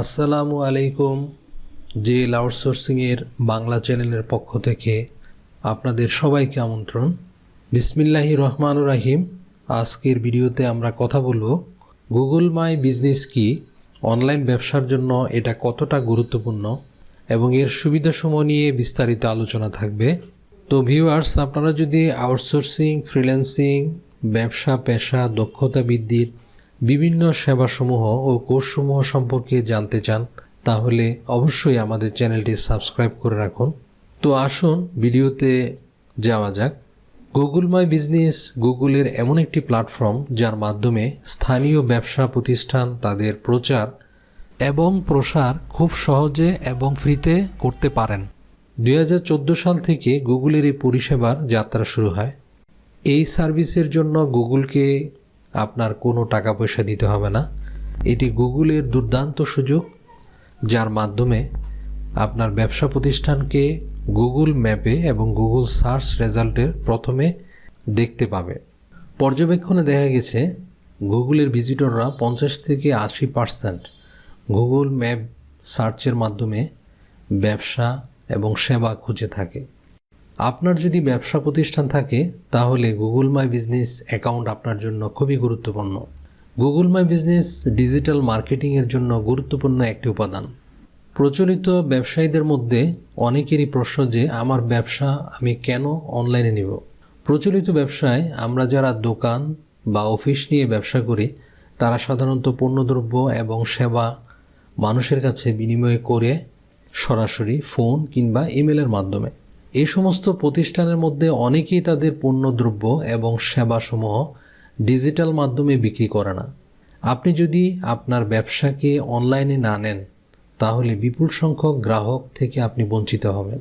আসসালামু আলাইকুম জেল আউটসোর্সিংয়ের বাংলা চ্যানেলের পক্ষ থেকে আপনাদের সবাইকে আমন্ত্রণ। বিসমিল্লাহি রহমান রাহিম। আজকের ভিডিওতে আমরা কথা বলব, গুগল মাই বিজনেস কি? অনলাইন ব্যবসার জন্য এটা কতটা গুরুত্বপূর্ণ? এবং এর সুবিধাসমূহ নিয়ে বিস্তারিত আলোচনা থাকবে। তো ভিউয়ার্স আপনারা যদি আউটসোর্সিং ফ্রিল্যান্সিং ব্যবসা, পেশা, দক্ষতা বৃদ্ধির বিভিন্ন সেবাসমূহ ও কোর্সসমূহ সম্পর্কে জানতে চান, তাহলে অবশ্যই আমাদের চ্যানেলটি সাবস্ক্রাইব করে রাখুন। তো আসুন, ভিডিওতে যাওয়া যাক। গুগল মাই বিজনেস গুগলের এমন একটি প্ল্যাটফর্ম যার মাধ্যমে স্থানীয় ব্যবসা প্রতিষ্ঠান তাদের প্রচার এবং প্রসার খুব সহজে এবং ফ্রিতে করতে পারেন। দু হাজার চোদ্দ সাল থেকে গুগলের এই পরিষেবার যাত্রা শুরু হয়। এই সার্ভিসের জন্য গুগলকে আপনার কোনো টাকা পয়সা দিতে হবে না। এটি গুগলের দুর্দান্ত সুযোগ, যার মাধ্যমে আপনার ব্যবসা প্রতিষ্ঠানকে গুগল ম্যাপে এবং গুগল সার্চ রেজাল্টের প্রথমে দেখতে পাবে। পর্যবেক্ষণে দেখা গেছে, গুগলের ভিজিটররা পঞ্চাশ থেকে আশি পার্সেন্ট গুগল ম্যাপ সার্চের মাধ্যমে ব্যবসা এবং সেবা খুঁজে থাকে। আপনার যদি ব্যবসা প্রতিষ্ঠান থাকে, তাহলে গুগল মাই বিজনেস অ্যাকাউন্ট আপনার জন্য খুবই গুরুত্বপূর্ণ। গুগল মাই বিজনেস ডিজিটাল মার্কেটিংয়ের জন্য গুরুত্বপূর্ণ একটি উপাদান। প্রচলিত ব্যবসায়ীদের মধ্যে অনেকেরই প্রশ্ন যে, আমার ব্যবসা আমি কেন অনলাইনে নিব? প্রচলিত ব্যবসায় আমরা যারা দোকান বা অফিস নিয়ে ব্যবসা করি, তারা সাধারণত পণ্যদ্রব্য এবং সেবা মানুষের কাছে বিনিময় করে সরাসরি ফোন কিংবা ইমেলের মাধ্যমে। এই সমস্ত প্রতিষ্ঠানের মধ্যে অনেকেই তাদের পণ্যদ্রব্য এবং সেবাসমূহ ডিজিটাল মাধ্যমে বিক্রি করে না। আপনি যদি আপনার ব্যবসাকে অনলাইনে না নেন, তাহলে বিপুল সংখ্যক গ্রাহক থেকে আপনি বঞ্চিত হবেন।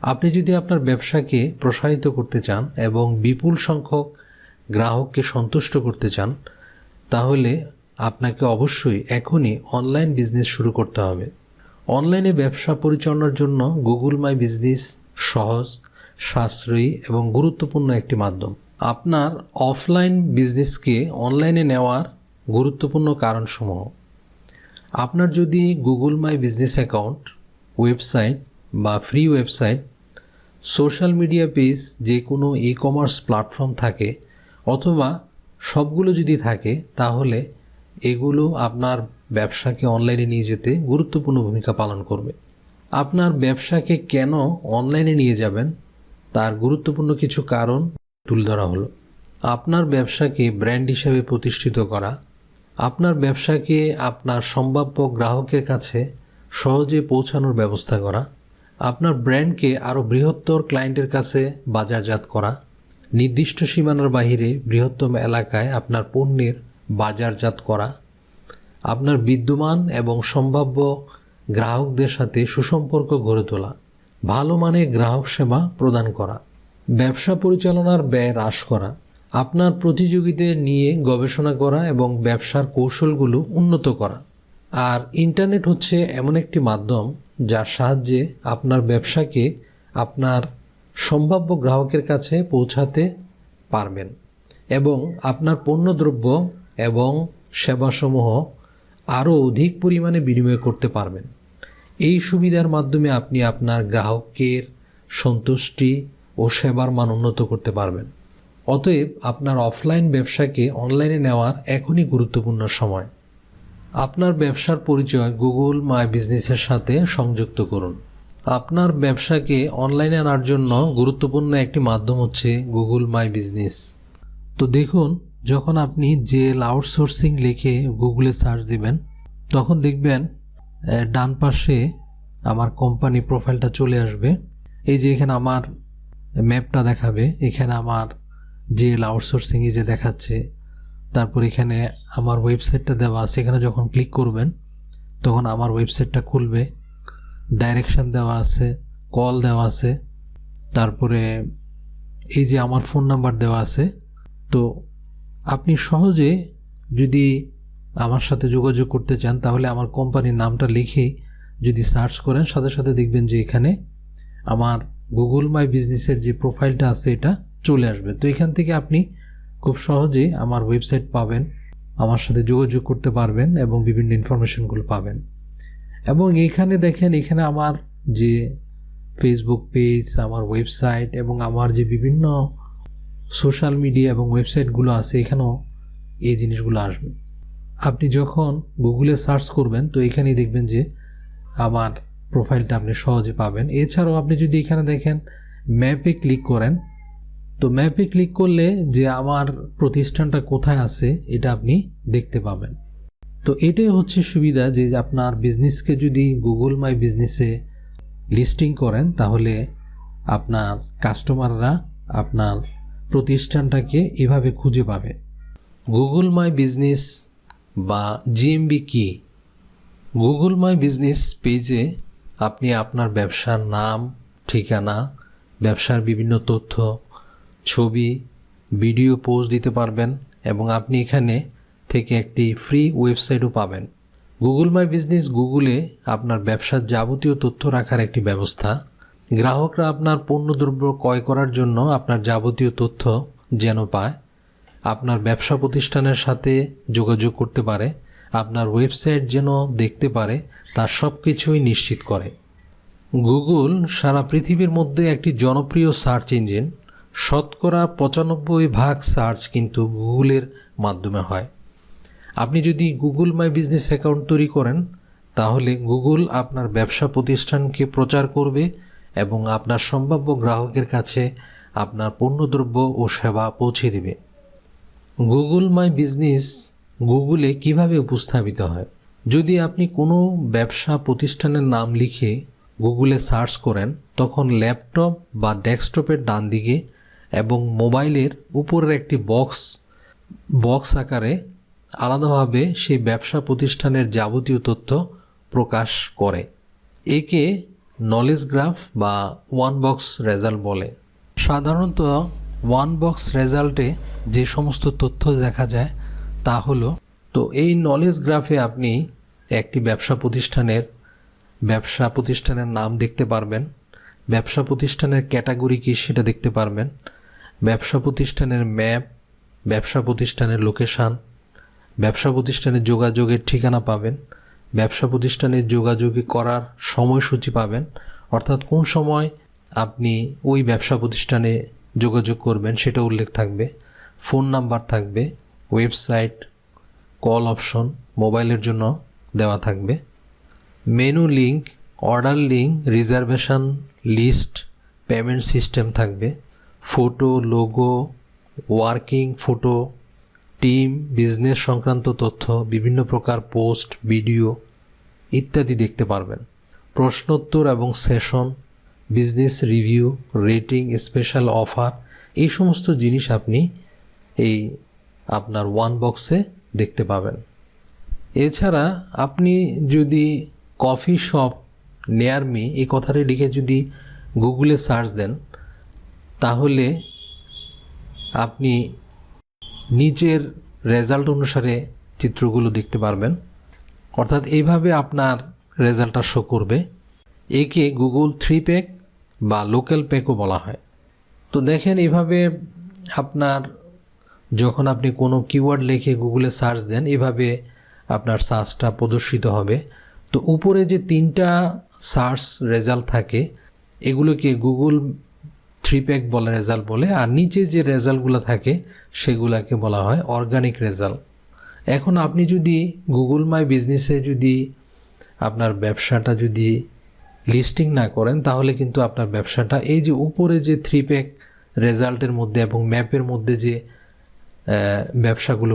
আপনি যদি আপনার ব্যবসাকে প্রসারিত করতে চান এবং বিপুল সংখ্যক গ্রাহককে সন্তুষ্ট করতে চান, তাহলে আপনাকে অবশ্যই এখনই অনলাইন বিজনেস শুরু করতে হবে। অনলাইনে ব্যবসা পরিচালনার জন্য গুগল মাই বিজনেস সহজ, সাশ্রয়ী এবং গুরুত্বপূর্ণ একটি মাধ্যম। আপনার অফলাইন বিজনেসকে অনলাইনে নেওয়ার গুরুত্বপূর্ণ কারণসমূহ। আপনার যদি Google my business account, website বা free website, social media page যে কোনো ই কমার্স প্ল্যাটফর্ম থাকে অথবা সবগুলো যদি থাকে, তাহলে এগুলো আপনার ব্যবসাকে অনলাইনে নিয়ে যেতে গুরুত্বপূর্ণ ভূমিকা পালন করবে। আপনার ব্যবসাকে কেন অনলাইনে নিয়ে যাবেন? তার গুরুত্বপূর্ণ কিছু কারণ তুলে ধরা হলো। আপনার ব্যবসাকে ব্র্যান্ড হিসাবে প্রতিষ্ঠিত করা, আপনার ব্যবসাকে আপনার সম্ভাব্য গ্রাহকের কাছে সহজে পৌঁছানোর ব্যবস্থা করা, আপনার ব্র্যান্ডকে আরও বৃহত্তর ক্লায়েন্টের কাছে বাজারজাত করা, নির্দিষ্ট সীমানার বাহিরে বৃহত্তম এলাকায় আপনার পণ্যের বাজারজাত করা, আপনার বিদ্যমান এবং সম্ভাব্য গ্রাহকদের সাথে সুসম্পর্ক গড়ে তোলা, ভালো মানের গ্রাহক সেবা প্রদান করা, ব্যবসা পরিচালনার ব্যয় হ্রাস করা, আপনার প্রতিযোগীদের নিয়ে গবেষণা করা এবং ব্যবসার কৌশলগুলো উন্নত করা। আর ইন্টারনেট হচ্ছে এমন একটি মাধ্যম যার সাহায্যে আপনার ব্যবসাকে আপনার সম্ভাব্য গ্রাহকের কাছে পৌঁছাতে পারবেন এবং আপনার পণ্যদ্রব্য এবং সেবাসমূহ আরও অধিক পরিমাণে বিনিময় করতে পারবেন। এই সুবিধার মাধ্যমে আপনি আপনার গ্রাহকের সন্তুষ্টি ও সেবার মান উন্নত করতে পারবেন। অতএব আপনার অফলাইন ব্যবসাকে অনলাইনে নেওয়ার এখনই গুরুত্বপূর্ণ সময়। আপনার ব্যবসার পরিচয় গুগল মাই বিজনেসের সাথে সংযুক্ত করুন। আপনার ব্যবসাকে অনলাইনে আনার জন্য গুরুত্বপূর্ণ একটি মাধ্যম হচ্ছে গুগল মাই বিজনেস। তো দেখুন, যখন আপনি জেল আউটসোর্সিং লিখে গুগলে সার্চ দিবেন, তখন দেখবেন ডান পাশে আমার কোম্পানি প্রোফাইলটা চলে আসবে। এই যে এখানে আমার ম্যাপটা দেখাবে, এখানে আমার জেল আউটসোর্সিংয়ে যে দেখাচ্ছে, তারপর এখানে আমার ওয়েবসাইটটা দেওয়া আছে। এখানে যখন ক্লিক করবেন, তখন আমার ওয়েবসাইটটা খুলবে ডাইরেকশন দেওয়া আছে কল দেওয়া আছে, তারপরে এই যে আমার ফোন নাম্বার দেওয়া আছে, তো আপনি সহজে যদি আমার সাথে যোগাযোগ করতে চান, তাহলে আমার কোম্পানির নামটা লিখে যদি সার্চ করেন, সাথে সাথে দেখবেন যে এখানে আমার গুগল মাই বিজনেসের যে প্রোফাইলটা আছে, এটা চলে আসবে। তো এখান থেকে আপনি খুব সহজে আমার ওয়েবসাইট পাবেন, আমার সাথে যোগাযোগ করতে পারবেন এবং বিভিন্ন ইনফরমেশনগুলো পাবেন। এবং এখানে দেখেন, এখানে আমার যে ফেসবুক পেজ আমার ওয়েবসাইট এবং আমার যে বিভিন্ন সোশ্যাল মিডিয়া এবং ওয়েবসাইটগুলো আছে, এখানেও এই জিনিসগুলো আসবে। আপনি যখন গুগলে সার্চ করবেন, তো এখানেই দেখবেন যে আমার প্রোফাইলটা আপনি সহজে পাবেন। এছাড়াও আপনি যদি এখানে দেখেন, ম্যাপে ক্লিক করেন, তো ম্যাপে ক্লিক করলে যে আমার প্রতিষ্ঠানটা কোথায় আছে, এটা আপনি দেখতে পাবেন। তো এটাই হচ্ছে সুবিধা যে আপনার বিজনেসকে যদি গুগল মাই বিজনেসে লিস্টিং করেন, তাহলে আপনার কাস্টমাররা আপনার প্রতিষ্ঠানটাকে এভাবে খুঁজে পাবে। গুগল মাই বিজনেস বা জিএমবি কি? গুগল মাই বিজনেস পেজে আপনি আপনার ব্যবসার নাম, ঠিকানা, ব্যবসার বিভিন্ন তথ্য, ছবি ভিডিও পোস্ট দিতে পারবেন এবং আপনি এখানে থেকে একটি ফ্রি ওয়েবসাইটও পাবেন। গুগল মাই বিজনেস গুগলে আপনার ব্যবসার যাবতীয় তথ্য রাখার একটি ব্যবস্থা। গ্রাহকরা আপনার পণ্যদ্রব্য ক্রয় করার জন্য আপনার যাবতীয় তথ্য যেন পায়। আপনার ব্যবসা প্রতিষ্ঠানের সাথে যোগাযোগ করতে পারে, আপনার ওয়েবসাইট যেন দেখতে পারে তার সব কিছুই নিশ্চিত করে। গুগল সারা পৃথিবীর মধ্যে একটি জনপ্রিয় সার্চ ইঞ্জিন। শতকরা পঁচানব্বই ভাগ সার্চ কিন্তু গুগলের মাধ্যমে হয়। আপনি যদি গুগল মাই বিজনেস অ্যাকাউন্ট তৈরি করেন, তাহলে গুগল আপনার ব্যবসা প্রতিষ্ঠানকে প্রচার করবে এবং আপনার সম্ভাব্য গ্রাহকের কাছে আপনার পণ্যদ্রব্য ও সেবা পৌঁছে দেবে। গুগল মাই বিজনেস গুগলে কীভাবে উপস্থাপিত হয়? যদি আপনি কোনো ব্যবসা প্রতিষ্ঠানের নাম লিখে গুগলে সার্চ করেন, তখন ল্যাপটপ বা ডেস্কটপের ডান দিকে এবং মোবাইলের উপরের একটি বক্স বক্স আকারে আলাদাভাবে সেই ব্যবসা প্রতিষ্ঠানের যাবতীয় তথ্য প্রকাশ করে। একে নলেজ গ্রাফ বা ওয়ান বক্স রেজাল্ট বলে। সাধারণত ওয়ান বক্স রেজাল্টে যে সমস্ত তথ্য দেখা যায় তা হলো, তো এই নলেজ গ্রাফে আপনি একটি ব্যবসা প্রতিষ্ঠানের ব্যবসা প্রতিষ্ঠানের নাম দেখতে পারবেন, ব্যবসা প্রতিষ্ঠানের ক্যাটাগরি কী সেটা দেখতে পারবেন, ব্যবসা প্রতিষ্ঠানের ম্যাপ ব্যবসা প্রতিষ্ঠানের লোকেশান ব্যবসা প্রতিষ্ঠানের যোগাযোগের ঠিকানা পাবেন, ব্যবসা প্রতিষ্ঠানের যোগাযোগে করার সময়সূচি পাবেন, অর্থাৎ কোন সময় আপনি ওই ব্যবসা প্রতিষ্ঠানে যোগাযোগ করবেন সেটা উল্লেখ থাকবে। ফোন নাম্বার থাকবে ওয়েবসাইট কল অপশন মোবাইলের জন্য দেওয়া থাকবে। Menu link order link reservation list payment system থাকবে। Photo logo working photo team business সংক্রান্ত তথ্য, বিভিন্ন প্রকার পোস্ট ভিডিও ইত্যাদি দেখতে পারবেন। প্রশ্নোত্তর এবং session business review rating special offer এই সমস্ত জিনিস আপনি এই আপনার ওয়ান বক্সে দেখতে পাবেন। এছাড়া আপনি যদি কফি শপ নেয়ার মি এই কথাটি লিখে যদি গুগলে সার্চ দেন, তাহলে আপনি নিচের রেজাল্ট অনুসারে চিত্রগুলো দেখতে পারবেন। অর্থাৎ এইভাবে আপনার রেজাল্টটা শো করবে। একে গুগল থ্রি প্যাক বা লোকাল প্যাকও বলা হয়। তো দেখেন, এইভাবে আপনার যখন আপনি কোনো কিওয়ার্ড লিখে গুগলে সার্চ দেন, এভাবে আপনার সার্চটা প্রদর্শিত হবে। তো উপরে যে তিনটা সার্চ রেজাল্ট থাকে, এগুলোকে গুগল থ্রি প্যাক বলে রেজাল্ট বলে, আর নিচে যে রেজাল্টগুলো থাকে, সেগুলোকে বলা হয় অর্গানিক রেজাল্ট এখন আপনি যদি গুগল মাই বিজনেসে যদি আপনার ব্যবসাটা যদি লিস্টিং না করেন, তাহলে কিন্তু আপনার ব্যবসাটা এই যে উপরে যে থ্রি প্যাক রেজাল্টের মধ্যে এবং ম্যাপের মধ্যে যে ব্যবসাগুলো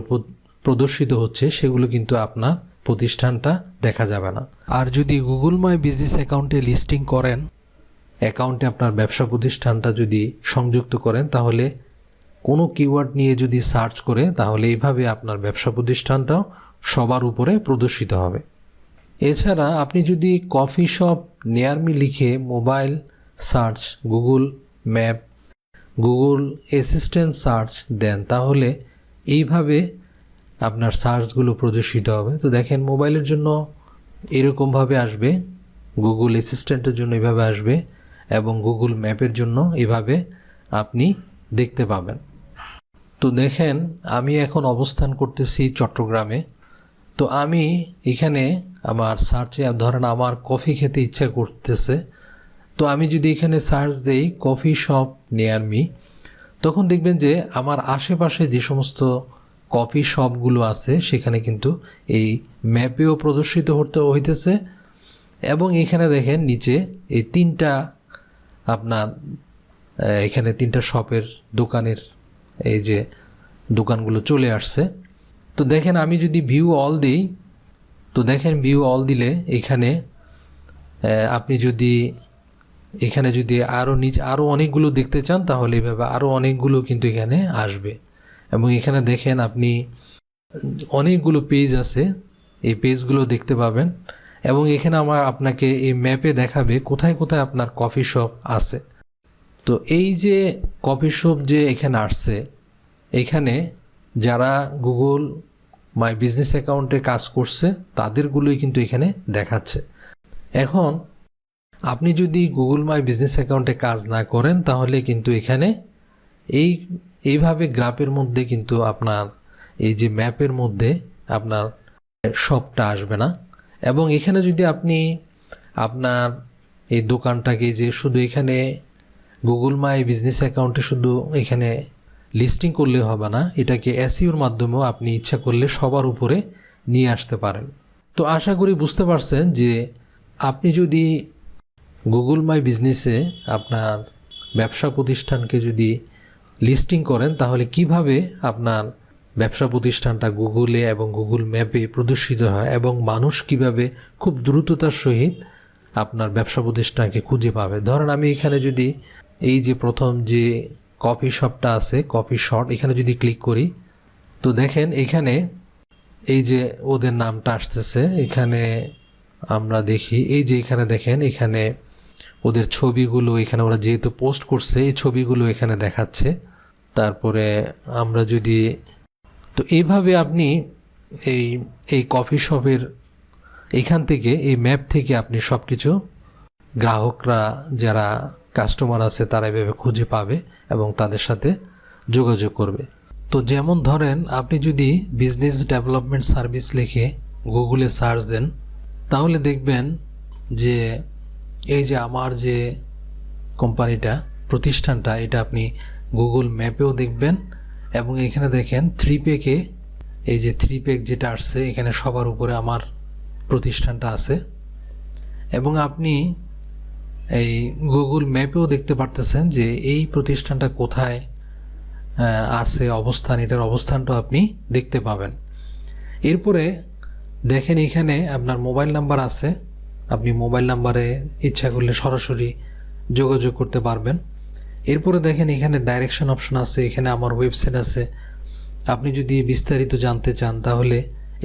প্রদর্শিত হচ্ছে সেগুলো কিন্তু আপনার প্রতিষ্ঠানটা দেখা যাবে না। আর যদি গুগল মাই বিজনেস অ্যাকাউন্টে লিস্টিং করেন? অ্যাকাউন্টে আপনার ব্যবসা প্রতিষ্ঠানটা যদি সংযুক্ত করেন তাহলে কোনো কিওয়ার্ড নিয়ে যদি সার্চ করে তাহলে এইভাবে আপনার ব্যবসা প্রতিষ্ঠানটাও সবার উপরে প্রদর্শিত হবে। এছাড়া আপনি যদি কফি শপ নেয়ারমি লিখে mobile search Google map Google assistant search দেন, তাহলে এইভাবে আপনার সার্চগুলো প্রদর্শিত হবে। তো দেখেন, মোবাইলের জন্য এরকমভাবে আসবে গুগল অ্যাসিস্ট্যান্টের জন্য এভাবে আসবে এবং গুগল ম্যাপের জন্য এভাবে আপনি দেখতে পাবেন। তো দেখেন, আমি এখন অবস্থান করতেছি চট্টগ্রামে। তো আমি এখানে আমার সার্চে ধরেন আমার কফি খেতে ইচ্ছা করতেছে তো আমি যদি এখানে সার্চ দেই, কফি শপ নিয়ার মি তখন দেখবেন যে আমার আশেপাশে যে সমস্ত কফি শপগুলো আছে, সেখানে কিন্তু এই ম্যাপেও প্রদর্শিত হতে হইতেছে। এবং এখানে দেখেন নিচে এই তিনটা আপনার এখানে তিনটা শপের দোকানের এই যে দোকানগুলো চলে আসছে। তো দেখেন আমি যদি ভিউ অল দিই, তো দেখেন ভিউ অল দিলে এখানে আপনি যদি এখানে যদি আরও নিচ আরও অনেকগুলো দেখতে চান, তাহলে এভাবে আরও অনেকগুলো কিন্তু এখানে আসবে। এবং এখানে দেখেন আপনি, অনেকগুলো পেজ আছে, এই পেজগুলো দেখতে পাবেন। এবং এখানে আমার আপনাকে এই ম্যাপে দেখাবে কোথায় কোথায় আপনার কফি শপ আছে। তো এই যে কফি শপ যে এখানে আসছে, এখানে যারা গুগল মাই বিজনেস অ্যাকাউন্টে কাজ করছে, তাদেরগুলোই কিন্তু এখানে দেখাচ্ছে। এখন আপনি যদি গুগল মাই বিজনেস অ্যাকাউন্টে কাজ না করেন, তাহলে কিন্তু এখানে এই, এইভাবে গ্রাফের মধ্যে কিন্তু আপনার, এই যে ম্যাপের মধ্যে আপনার শপটা আসবে না। এবং এখানে যদি আপনি আপনার এই দোকানটাকে যে শুধু এখানে গুগল মাই বিজনেস অ্যাকাউন্টে শুধু এখানে লিস্টিং করলে হবে না, এটাকে এসিওর মাধ্যমেও আপনি ইচ্ছা করলে সবার উপরে নিয়ে আসতে পারেন। তো আশা করি বুঝতে পারছেন যে আপনি যদি গুগল মাই বিজনেসে আপনার ব্যবসা প্রতিষ্ঠানকে যদি লিস্টিং করেন, তাহলে কীভাবে আপনার ব্যবসা প্রতিষ্ঠানটা গুগলে এবং গুগল ম্যাপে প্রদর্শিত হয় এবং মানুষ কীভাবে খুব দ্রুততার সহিত আপনার ব্যবসা প্রতিষ্ঠানকে খুঁজে পাবে? ধরেন আমি এখানে যদি এই যে প্রথম যে কফি শপটা আছে কফি শট এখানে যদি ক্লিক করি, তো দেখেন এখানে এই যে ওদের নামটা আসতেছে, এখানে আমরা দেখি, এই যে এখানে দেখেন, এখানে ওদের ছবিগুলো এখানে ওরা যেহেতু পোস্ট করছে, এই ছবিগুলো এখানে দেখাচ্ছে। তারপরে আমরা যদি, তো এইভাবে আপনি এই এই কফি শপের এখান থেকে, এই ম্যাপ থেকে আপনি সব কিছু গ্রাহকরা যারা কাস্টমার আছে তারা এভাবে খুঁজে পাবে এবং তাদের সাথে যোগাযোগ করবে। তো যেমন ধরেন, আপনি যদি বিজনেস ডেভেলপমেন্ট সার্ভিস লিখে গুগলে সার্চ দেন, তাহলে দেখবেন যে এই যে আমার যে কোম্পানিটা, প্রতিষ্ঠানটা, এটা আপনি গুগল ম্যাপেও দেখবেন এবং এখানে দেখেন থ্রি পেকে এই যে থ্রি পেক যেটা আসছে, এখানে সবার উপরে আমার প্রতিষ্ঠানটা আছে। এবং আপনি এই গুগল ম্যাপেও দেখতে পারতেছেন যে এই প্রতিষ্ঠানটা কোথায় আছে, অবস্থান, এটার অবস্থানটাও আপনি দেখতে পাবেন। এরপরে দেখেন এখানে আপনার মোবাইল নাম্বার আছে। আপনি মোবাইল নাম্বারে ইচ্ছা করলে সরাসরি যোগাযোগ করতে পারবেন। এরপরে দেখেন এখানে ডাইরেকশন অপশন আছে, এখানে আমার ওয়েবসাইট আছে। আপনি যদি বিস্তারিত জানতে চান, তাহলে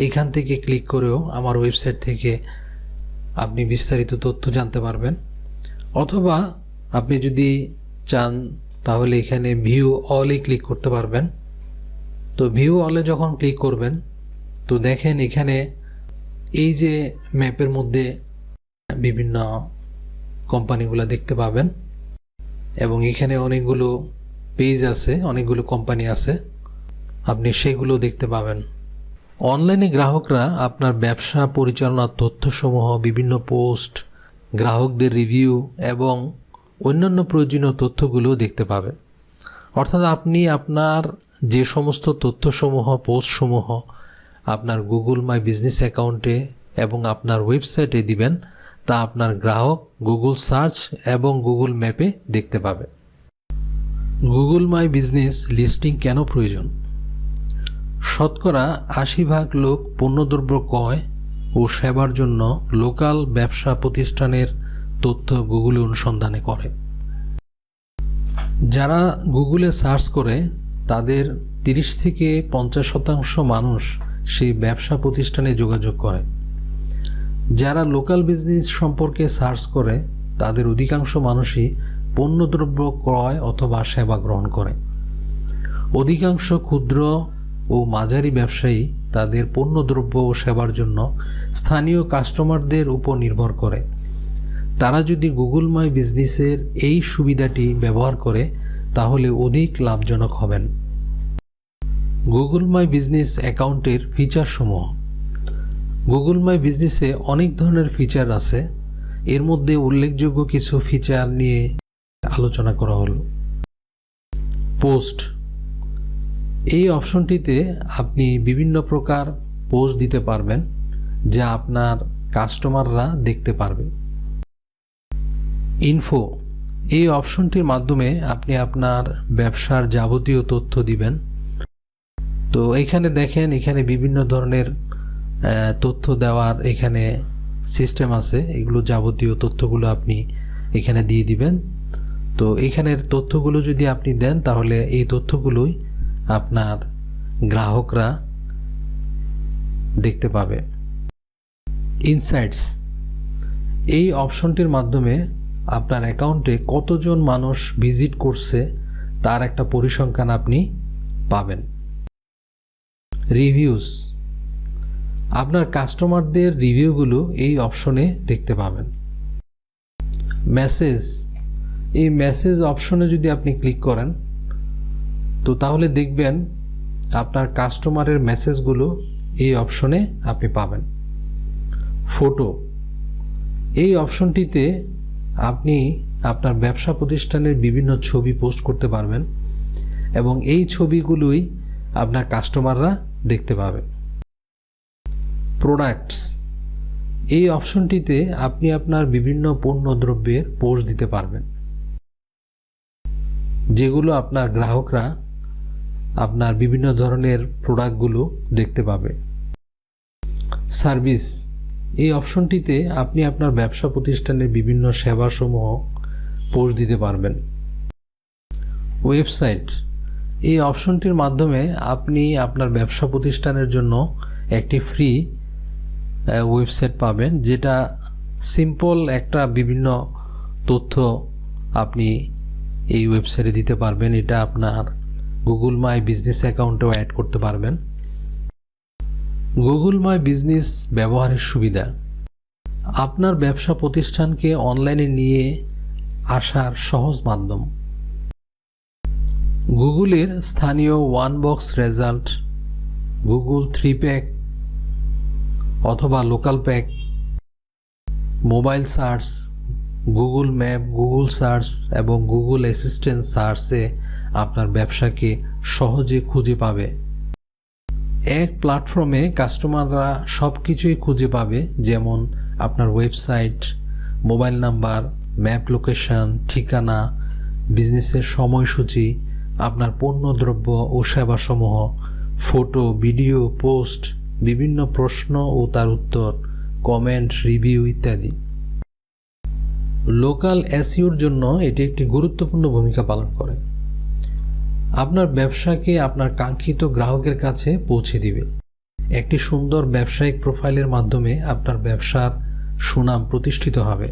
এইখান থেকে ক্লিক করেও আমার ওয়েবসাইট থেকে আপনি বিস্তারিত তথ্য জানতে পারবেন। অথবা আপনি যদি চান, তাহলে এখানে ভিউ অলে ক্লিক করতে পারবেন। তো ভিউ অলে যখন ক্লিক করবেন, তো দেখেন এখানে এই যে ম্যাপের মধ্যে বিভিন্ন কোম্পানিগুলো দেখতে পাবেন। এবং এখানে অনেকগুলো পেজ আছে, অনেকগুলো কোম্পানি আছে। আপনি সেগুলো দেখতে পাবেন। অনলাইনে গ্রাহকরা আপনার ব্যবসা পরিচালনার তথ্যসমূহ, বিভিন্ন পোস্ট, গ্রাহকদের রিভিউ এবং অন্যান্য প্রয়োজনীয় তথ্যগুলো দেখতে পাবে। অর্থাৎ আপনি আপনার যে সমস্ত তথ্যসমূহ, পোস্টসমূহ আপনার গুগল মাই বিজনেস অ্যাকাউন্টে এবং আপনার ওয়েবসাইটে দিবেন তা আপনার গ্রাহক গুগল সার্চ এবং গুগল ম্যাপে দেখতে পাবে। গুগল মাই বিজনেস লিস্টিং কেন প্রয়োজন? শতকরা আশি ভাগ লোক পণ্যদ্রব্য ক্রয় ও সেবার জন্য লোকাল ব্যবসা প্রতিষ্ঠানের তথ্য গুগলে অনুসন্ধানে করে। যারা গুগলে সার্চ করে, তাদের তিরিশ থেকে পঞ্চাশ শতাংশ মানুষ সেই ব্যবসা প্রতিষ্ঠানে যোগাযোগ করে। যারা লোকাল বিজনেস সম্পর্কে সার্চ করে, তাদের অধিকাংশ মানুষই পণ্যদ্রব্য ক্রয় অথবা সেবা গ্রহণ করে। অধিকাংশ ক্ষুদ্র ও মাঝারি ব্যবসায়ী তাদের পণ্যদ্রব্য ও সেবার জন্য স্থানীয় কাস্টমারদের উপর নির্ভর করে। তারা যদি গুগল মাই বিজনেসের এই সুবিধাটি ব্যবহার করে, তাহলে অধিক লাভজনক হবেন। গুগল মাই বিজনেস অ্যাকাউন্টের ফিচারসমূহ গুগল মাই বিজনেসে অনেক ধরনের ফিচার আছে। এর মধ্যে উল্লেখযোগ্য কিছু ফিচার নিয়ে আলোচনা করা হলো। পোস্ট এই অপশনটিতে আপনি বিভিন্ন প্রকার পোস্ট দিতে পারবেন, যা আপনার কাস্টমাররা দেখতে পারবে। ইনফো এই অপশনটির মাধ্যমে আপনি আপনার ব্যবসার যাবতীয় তথ্য দিবেন। তো এখানে দেখেন, এখানে বিভিন্ন ধরনের তথ্য দেওয়ার এখানে সিস্টেম আছে। এগুলো যাবতীয় তথ্যগুলো আপনি এখানে দিয়ে দিবেন। তো এখানের তথ্যগুলো যদি আপনি দেন, তাহলে এই তথ্যগুলোই আপনার গ্রাহকরা দেখতে পাবে। ইনসাইটস এই অপশনটির মাধ্যমে আপনার অ্যাকাউন্টে কতজন মানুষ ভিজিট করছে, তার একটা পরিসংখ্যান আপনি পাবেন। রিভিউস আপনার কাস্টমারদের রিভিউগুলো এই অপশনে দেখতে পাবেন। মেসেজ। এই মেসেজ অপশনে যদি আপনি ক্লিক করেন, তো তাহলে দেখবেন আপনার কাস্টমারের মেসেজগুলো এই অপশনে আপনি পাবেন। ফটো। এই অপশনটিতে আপনি আপনার ব্যবসা প্রতিষ্ঠানের বিভিন্ন ছবি পোস্ট করতে পারবেন এবং এই ছবিগুলোই আপনার কাস্টমাররা দেখতে পাবে। প্রোডাক্টস এই অপশনটিতে আপনি আপনার বিভিন্ন পণ্য দ্রব্যের পোস্ট দিতে পারবেন। যেগুলো আপনার গ্রাহকরা আপনার বিভিন্ন ধরনের প্রোডাক্টগুলো দেখতে পাবে। সার্ভিস এই অপশনটিতে আপনি আপনার ব্যবসা প্রতিষ্ঠানের বিভিন্ন সেবাসমূহ পোস্ট দিতে পারবেন। ওয়েবসাইট এই অপশনটির মাধ্যমে আপনি আপনার ব্যবসা প্রতিষ্ঠানের জন্য একটি ফ্রি ওয়েবসাইট পাবেন, যেটা সিম্পল একটা বিভিন্ন তথ্য আপনি এই ওয়েবসাইটে দিতে পারবেন। এটা আপনার গুগল মাই বিজনেস অ্যাকাউন্টেও অ্যাড করতে পারবেন। গুগল মাই বিজনেস ব্যবহারের সুবিধা। আপনার ব্যবসা প্রতিষ্ঠানকে অনলাইনে নিয়ে আসার সহজ মাধ্যম। গুগলের স্থানীয় one box result Google three pack অথবা local pack, mobile search, Google map, Google search এবং গুগল অ্যাসিস্ট্যান্ট সার্চে আপনার ব্যবসাকে সহজে খুঁজে পাবে। এক প্ল্যাটফর্মে কাস্টমাররা সব কিছুই খুঁজে পাবে, যেমন আপনার website, mobile number, map location, ঠিকানা, বিজনেসের সময়সূচি, আপনার পণ্যদ্রব্য ও সেবাসমূহ, ফটো, ভিডিও, পোস্ট বিভিন্ন প্রশ্ন ও তার উত্তর কমেন্ট রিভিউ ইত্যাদি। লোকাল এসইউর জন্য এটি একটি গুরুত্বপূর্ণ ভূমিকা পালন করে। আপনার ব্যবসাকে আপনার কাঙ্ক্ষিত গ্রাহকের কাছে পৌঁছে দিবে। একটি সুন্দর ব্যবসায়িক প্রোফাইলের মাধ্যমে আপনার ব্যবসার সুনাম প্রতিষ্ঠিত হবে।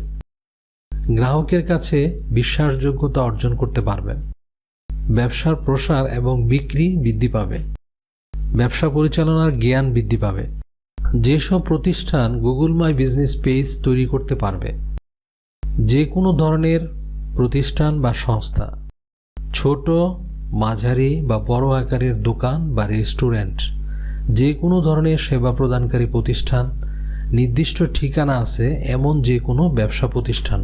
গ্রাহকের কাছে বিশ্বাসযোগ্যতা অর্জন করতে পারবেন। ব্যবসার প্রসার এবং বিক্রি বৃদ্ধি পাবে। ব্যবসা পরিচালনার জ্ঞান বৃদ্ধি পাবে। যেসব প্রতিষ্ঠান গুগল মাই বিজনেস পেজ তৈরি করতে পারবে। যে কোনো ধরনের প্রতিষ্ঠান বা সংস্থা। ছোট, মাঝারি বা বড় আকারের দোকান বা রেস্টুরেন্ট। যে কোনো ধরনের সেবা প্রদানকারী প্রতিষ্ঠান। নির্দিষ্ট ঠিকানা আছে এমন যে কোনো ব্যবসা প্রতিষ্ঠান।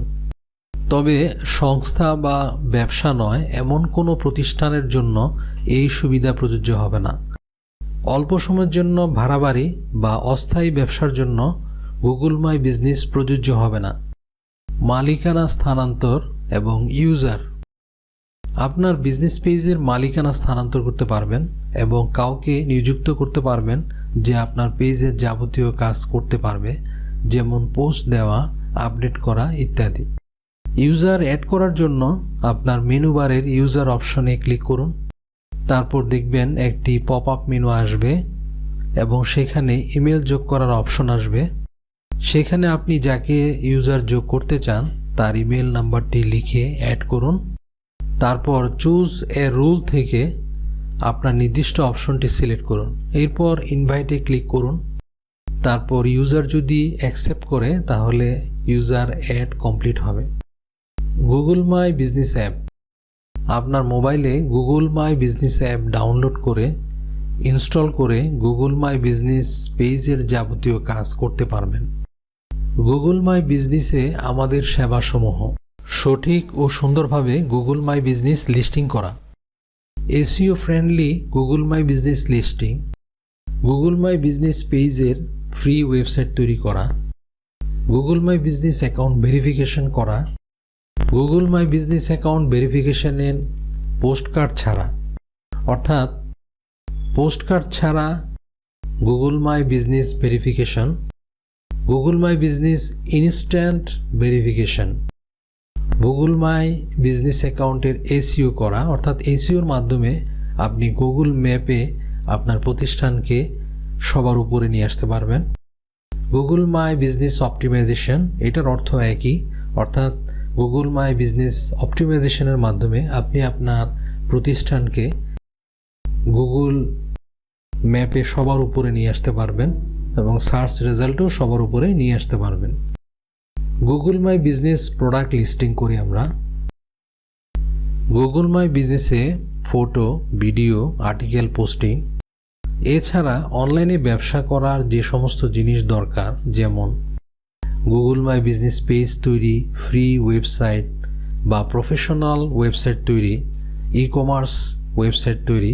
তবে সংস্থা বা ব্যবসা নয়, এমন কোনো প্রতিষ্ঠানের জন্য এই সুবিধা প্রযোজ্য হবে না। অল্প সময়ের জন্য ভাড়া বাড়ি বা অস্থায়ী ব্যবসার জন্য গুগল মাই বিজনেস প্রযোজ্য হবে না। মালিকানা স্থানান্তর এবং ইউজার। আপনার বিজনেস পেজের মালিকানা স্থানান্তর করতে পারবেন এবং কাউকে নিযুক্ত করতে পারবেন যে আপনার পেজের যাবতীয় কাজ করতে পারবে, যেমন পোস্ট দেওয়া, আপডেট করা ইত্যাদি। ইউজার অ্যাড করার জন্য আপনার মেনু বারের ইউজার অপশনে ক্লিক করুন। তারপর দেখবেন একটি পপ আপ মেনু আসবে এবং সেখানে ইমেল যোগ করার অপশন আসবে। সেখানে আপনি যাকে ইউজার যোগ করতে চান, তার ইমেল নাম্বারটি লিখে অ্যাড করুন। তারপর চুজ এ রুল থেকে আপনার নির্দিষ্ট অপশনটি সিলেক্ট করুন। এরপর ইনভাইটে ক্লিক করুন। তারপর ইউজার যদি অ্যাকসেপ্ট করে, তাহলে ইউজার অ্যাড কমপ্লিট হবে। Google my business app. আপনার মোবাইলে Google my business app download করে, ইনস্টল করে গুগল মাই বিজনেস পেজের যাবতীয় কাজ করতে পারবেন। গুগল মাই বিজনেসে আমাদের সেবাসমূহ। সঠিক ও সুন্দরভাবে গুগল মাই বিজনেস লিস্টিং করা। SEO friendly Google my business listing. Google my business পেজের ফ্রি ওয়েবসাইট তৈরি করা। Google my business account verification করা। গুগল মাই বিজনেস অ্যাকাউন্ট ভেরিফিকেশনের পোস্ট কার্ড ছাড়া। অর্থাৎ পোস্ট কার্ড ছাড়া Google my business verification, Google my business instant verification, Google my business অ্যাকাউন্টের SEO করা। অর্থাৎ এসিওর মাধ্যমে আপনি গুগল ম্যাপে আপনার প্রতিষ্ঠানকে সবার উপরে নিয়ে আসতে পারবেন। গুগল মাই বিজনেস অপটিমাইজেশন, এটার অর্থ একই। অর্থাৎ গুগল মাই বিজনেস অপটিমাইজেশনের মাধ্যমে আপনি আপনার প্রতিষ্ঠানকে গুগল ম্যাপে সবার উপরে নিয়ে আসতে পারবেন এবং সার্চ রেজাল্টও সবার উপরে নিয়ে আসতে পারবেন। Google my business product listing করি আমরা। গুগল মাই বিজনেসে ফটো ভিডিও আর্টিকেল পোস্টিং এছাড়া অনলাইনে ব্যবসা করার যে সমস্ত জিনিস দরকার, যেমন গুগল মাই বিজনেস পেজ তৈরি ফ্রি ওয়েবসাইট বা প্রফেশনাল ওয়েবসাইট তৈরি ই কমার্স ওয়েবসাইট তৈরি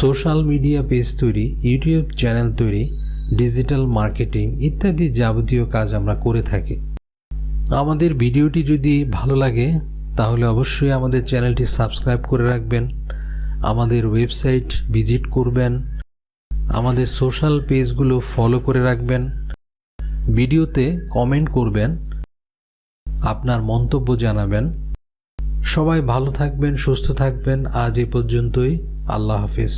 সোশ্যাল মিডিয়া পেজ তৈরি ইউটিউব চ্যানেল তৈরি ডিজিটাল মার্কেটিং ইত্যাদি যাবতীয় কাজ আমরা করে থাকি। আমাদের ভিডিওটি যদি ভালো লাগে, তাহলে অবশ্যই আমাদের চ্যানেলটি সাবস্ক্রাইব করে রাখবেন, আমাদের ওয়েবসাইট ভিজিট করবেন, আমাদের সোশ্যাল পেজগুলো ফলো করে রাখবেন। ভিডিওতে কমেন্ট করবেন, আপনার মন্তব্য জানাবেন। সবাই ভালো থাকবেন, সুস্থ থাকবেন। আজ এ পর্যন্তই। আল্লাহ হাফিজ।